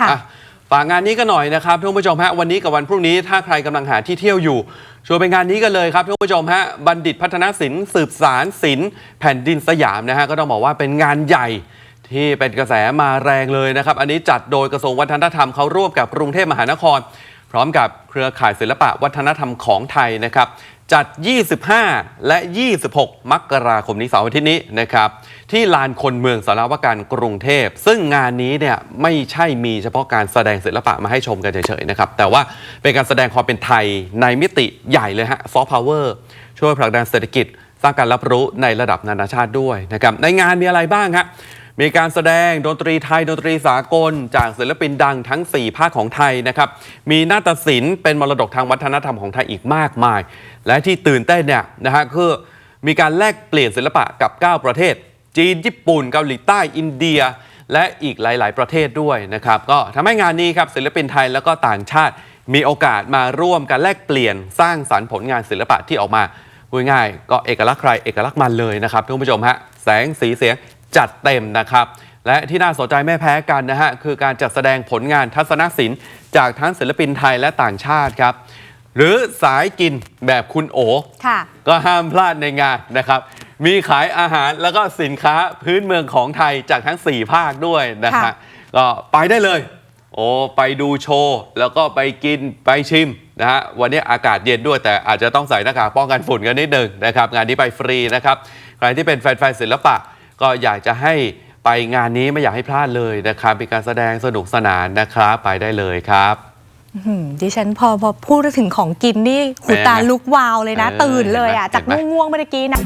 ค่ะฝากงานนี้กันหน่อยนะครับท่านผู้ชมฮะวันนี้กับวันพรุ่งนี้ถ้าใครกำลังหาที่เที่ยวอยู่ชวนไปงานนี้กันเลยครับท่านผู้ชมฮะบัณฑิตพัฒนศิลป์สืบสารศิลป์แผ่นดินสยามนะฮะก็ต้องบอกว่าเป็นงานใหญ่ที่เป็นกระแสมาแรงเลยนะครับ อันนี้จัดโดยกระทรวงวัฒนธรรมเขาร่วมกับกรุงเทพมหานคร พร้อมกับเครือข่ายศิลปะวัฒนธรรมของไทยนะครับ จัด 25 และ 26 มกราคมนี้เสาร์อาทิตย์นี้นะครับ ที่ลานคนเมืองสารวการกรุงเทพ ซึ่งงานนี้เนี่ยไม่ใช่มีเฉพาะการแสดงศิลปะมาให้ชมกันเฉยๆนะครับ แต่ว่าเป็นการแสดงความเป็นไทยในมิติใหญ่เลยฮะซอฟต์พาวเวอร์ช่วยผลักดันเศรษฐกิจ สร้างการรับรู้ในระดับนานาชาติด้วยนะครับ ในงานมีอะไรบ้างครับ มีการแสดงดนตรีไทยดนตรีสากล จากศิลปินดังทั้ง 4 ภาคของไทยนะครับ มีนาฏศิลป์เป็นมรดกทางวัฒนธรรมของไทยอีกมากมาย และที่ตื่นเต้นเนี่ยนะฮะคือมีการแลกเปลี่ยนศิลปะกับ 9 ประเทศ จีน ญี่ปุ่น เกาหลีใต้อินเดีย และอีกหลาย ๆ ประเทศด้วยนะครับ ก็ทำให้งานนี้ครับศิลปินไทยแล้วก็ต่างชาติ มีโอกาสมาร่วมกันแลกเปลี่ยนสร้างสรรค์ผลงานศิลปะที่ออกมาพูดง่ายๆก็เอกลักษณ์ใครเอกลักษณ์มันเลยนะครับท่านผู้ชมฮะแสงสีเสียง จัดเต็มนะครับ และที่น่าสนใจไม่แพ้กันนะฮะคือการจัดแสดงผลงานทัศนศิลป์ จากทั้งศิลปินไทยและต่างชาติครับหรือสายกินแบบคุณโอค่ะก็ห้ามพลาดในงานนะครับ มีขายอาหารแล้วก็สินค้าพื้นเมืองของไทยจากทั้ง 4 ภาคด้วยนะฮะค่ะก็ไปได้เลย โอ้ไปดูโชว์ แล้วก็ไปกินไปชิมนะฮะวันนี้อากาศเย็นด้วย แต่อาจจะต้องใส่หน้ากากป้องกันฝุ่นกันนิดหนึ่งนะครับ งานนี้ไปฟรีนะครับ ใครที่เป็นแฟนๆศิลปะ ก็อยากจะให้ไปงานนี้ไม่อยากให้พลาดเลยนะครับเป็นการแสดงสนุกสนานนะครับไปได้เลยครับอืมดิฉันพอพอพูดถึงของกินนี่หูเป็นไงตาลุกวาวเลยนะเออตื่นเลยอะเห็นไหมจากเห็นไหมง่วงๆเมื่อกี้นะ